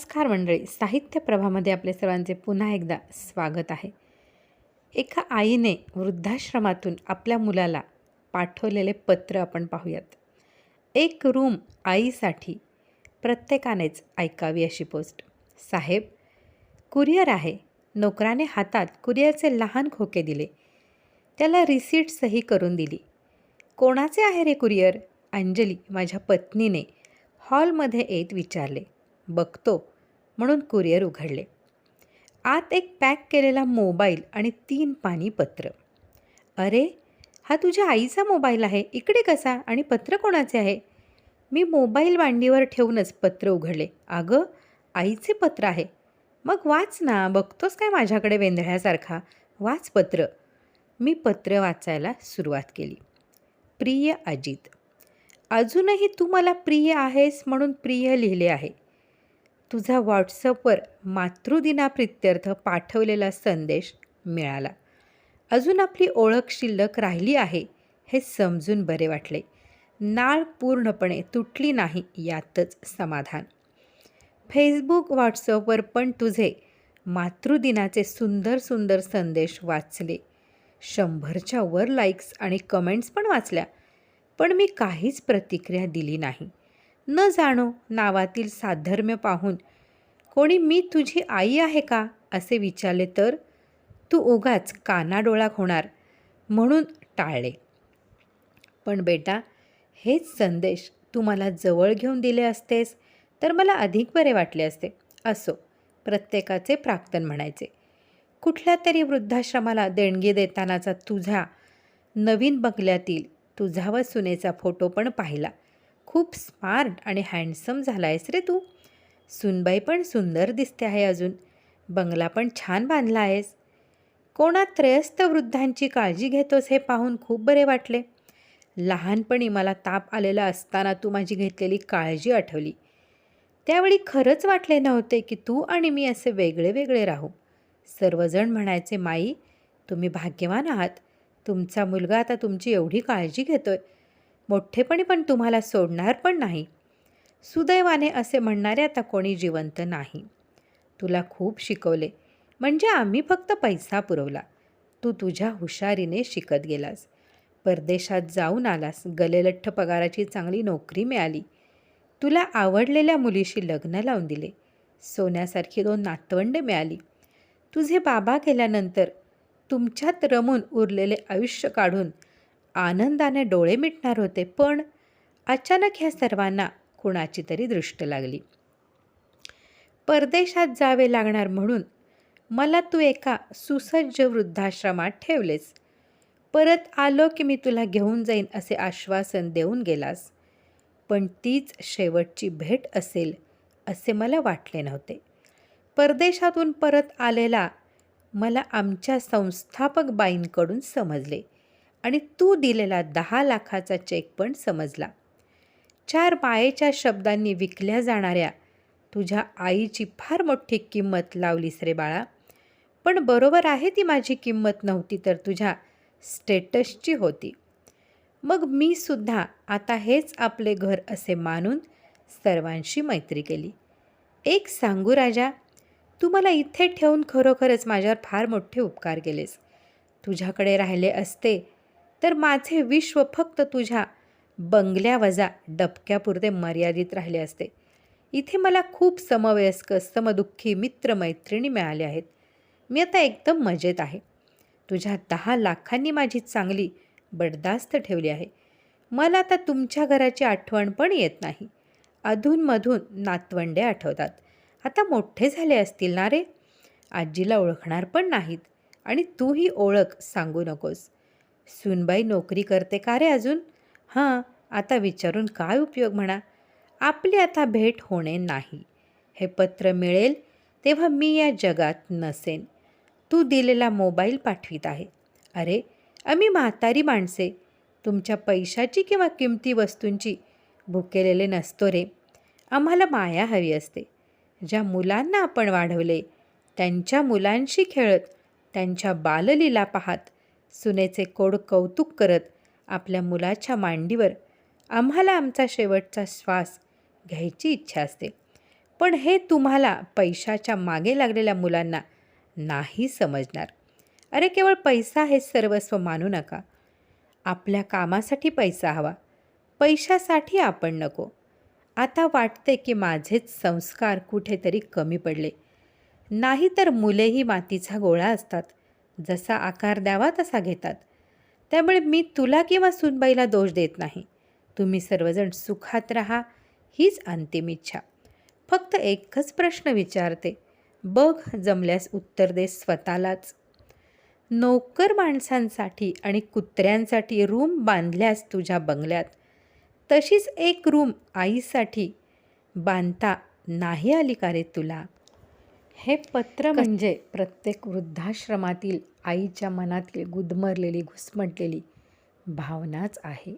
नमस्कार मंडळी. साहित्य प्रभामध्ये आपले सर्वांचे पुन्हा एकदा स्वागत आहे. एका आईने वृद्धाश्रमातून आपल्या मुलाला पाठवलेले पत्र आपण पाहूयात. एक रूम आईसाठी प्रत्येकानेच ऐकावी अशी पोस्ट. साहेब कुरिअर आहे. नोकराने हातात कुरिअरचे लहान खोके दिले. त्याला रिसीट सही करून दिली. कोणाचे आहे रे कुरिअर? अंजली माझ्या पत्नीने हॉलमध्ये येत विचारले. बघतो म्हणून कुरिअर उघडले. आत एक पॅक केलेला मोबाईल आणि तीन पानी पत्र अरे हा तुझ्या आईचा मोबाईल आहे? इकडे कसा? आणि पत्र कोणाचे आहे? मी मोबाईल मांडीवर ठेवूनच पत्र उघडले. अगं आईचे पत्र आहे. मग वाच ना बघतोस काय माझ्याकडे वेंधळ्यासारखा? वाच पत्र. मी पत्र वाचायला सुरुवात केली. प्रिय अजित अजूनही तू मला प्रिय आहेस म्हणून प्रिय लिहिले आहे. तुझा व्हॉट्सअपवर मातृदिनाप्रित्यर्थ पाठवलेला संदेश मिळाला. अजून आपली ओळख शिल्लक राहिली आहे हे समजून बरे वाटले. नाळ पूर्णपणे तुटली नाही यातच समाधान. फेसबुक व्हॉट्सअपवर पण तुझे मातृदिनाचे सुंदर सुंदर संदेश वाचले. शंभरच्या वर लाईक्स आणि कमेंट्स पण वाचल्या पण मी काहीच प्रतिक्रिया दिली नाही. न जाणो नावातील साधर्म्य पाहून. कोणी मी तुझी आई आहे का? असे विचारले तर तू उगाच कानाडोळा होणार म्हणून टाळले. पण बेटा हेच संदेश तू मला जवळ घेऊन दिले असतेस तर मला अधिक बरे वाटले असते. असो प्रत्येकाचे प्राक्तन म्हणायचे. कुठल्या तरी वृद्धाश्रमाला देणगी देतानाचा तुझा नवीन बंगल्यातील तुझा व सुनेचा फोटो पण पाहिला. खूप स्मार्ट आणि हँडसम झाला आहेस रे तू. सुनबाई पण सुंदर दिसते आहे अजून. बंगला पण छान बांधला आहेस कोणा त्रयस्थ वृद्धांची काळजी घेतोस हे पाहून खूप बरे वाटले. लहानपणी मला ताप आलेला असताना तू माझी घेतलेली काळजी आठवली. त्यावेळी खरंच वाटले नव्हते की तू आणि मी असे वेगळे वेगळे राहू. सर्वजण म्हणायचे माई तुम्ही भाग्यवान आहात. तुमचा मुलगा आता तुमची एवढी काळजी घेतोय. मोठेपणी पण तुम्हाला सोडणार पण नाही. सुदैवाने असे म्हणणारे आता कोणी जिवंत नाही. तुला खूप शिकवले. म्हणजे आम्ही फक्त पैसा पुरवला. तू तुझ्या हुशारीने शिकत गेलास. परदेशात जाऊन आलास. गलेलठ्ठ पगाराची चांगली नोकरी मिळाली. तुला आवडलेल्या मुलीशी लग्न लावून दिले. सोन्यासारखी दोन नातवंडे मिळाली. तुझे बाबा गेल्यानंतर तुमच्यात रमून उरलेले आयुष्य काढून आनंदाने डोळे मिटणार होते पण अचानक ह्या सर्वांना कुणाची तरी दृष्ट लागली. परदेशात जावे लागणार म्हणून मला तू एका सुसज्ज वृद्धाश्रमात ठेवलेस. परत आलो की मी तुला घेऊन जाईन असे आश्वासन देऊन गेलास. पण तीच शेवटची भेट असेल असे मला वाटले नव्हते. परदेशातून परत आलेला मला आमच्या संस्थापक बाईंकडून समजले. आणि तू दिलेला दहा लाखाचा चेक पण समजला. चार मायेच्या शब्दांनी विकल्या जाणाऱ्या तुझ्या आईची फार मोठी किंमत लावलीस रे बाळा. पण बरोबर आहे ती माझी किंमत नव्हती तर तुझ्या स्टेटसची होती. मग मी सुद्धा आता हेच आपले घर असे मानून सर्वांशी मैत्री केली. एक सांगू राजा तू मला इथे ठेवून खरोखरच माझ्यावर फार मोठे उपकार केलेस. तुझ्याकडे राहिले असते तर माझे विश्व फक्त तुझ्या बंगल्यावजा डबक्यापुरते मर्यादित राहिले असते. इथे मला खूप समवयस्क समदुःखी मित्रमैत्रिणी मिळाले आहेत. मी आता एकदम मजेत आहे. तुझ्या दहा लाखांनी माझी चांगली बडदास्त ठेवली आहे. मला आता तुमच्या घराची आठवण पण येत नाही. अधूनमधून नातवंडे आठवतात. आता मोठे झाले असतील ना रे? आजीला ओळखणार पण नाहीत. आणि तूही ओळख सांगू नकोस. सुनबाई नोकरी करते का रे अजून? हां आता विचारून काय उपयोग म्हणा. आपली आता भेट होणे नाही. हे पत्र मिळेल तेव्हा मी या जगात नसेन. तू दिलेला मोबाईल पाठवीत आहे. अरे आम्ही म्हातारी माणसे. तुमच्या पैशाची किंवा किमती वस्तूंची भुकेलेले नसतो रे. आम्हाला माया हवी असते. ज्या मुलांना आपण वाढवले त्यांच्या मुलांशी खेळत त्यांच्या बाललीला पाहात सुनेचे कोड कौतुक करत आपल्या मुलाच्या मांडीवर आम्हाला आमचा शेवटचा श्वास घ्यायची इच्छा असते. पण हे तुम्हाला पैशाच्या मागे लागलेल्या मुलांना नाही समजणार. अरे केवळ पैसा हे सर्वस्व मानू नका. आपल्या कामासाठी पैसा हवा. पैशासाठी आपण नको. आता वाटते की माझेच संस्कार कुठेतरी कमी पडले. नाही तर मुलेही मातीचा गोळा असतात. जसा आकार द्यावा तसा घेतात. त्यामुळे मी तुला किंवा सुनबाईला दोष देत नाही. तुम्ही सर्वजण सुखात राहा हीच अंतिम इच्छा. फक्त एकच प्रश्न विचारते. बघ जमल्यास उत्तर दे स्वतःलाच. नोकर माणसांसाठी आणि कुत्र्यांसाठी रूम बांधल्यास तुझ्या बंगल्यात. तशीच एक रूम आईसाठी बांधता नाही आली का रे तुला? हे पत्र म्हणजे प्रत्येक वृद्धाश्रमातील आईच्या मनातील गुदमरलेली घुसमटलेली भावनाच आहे.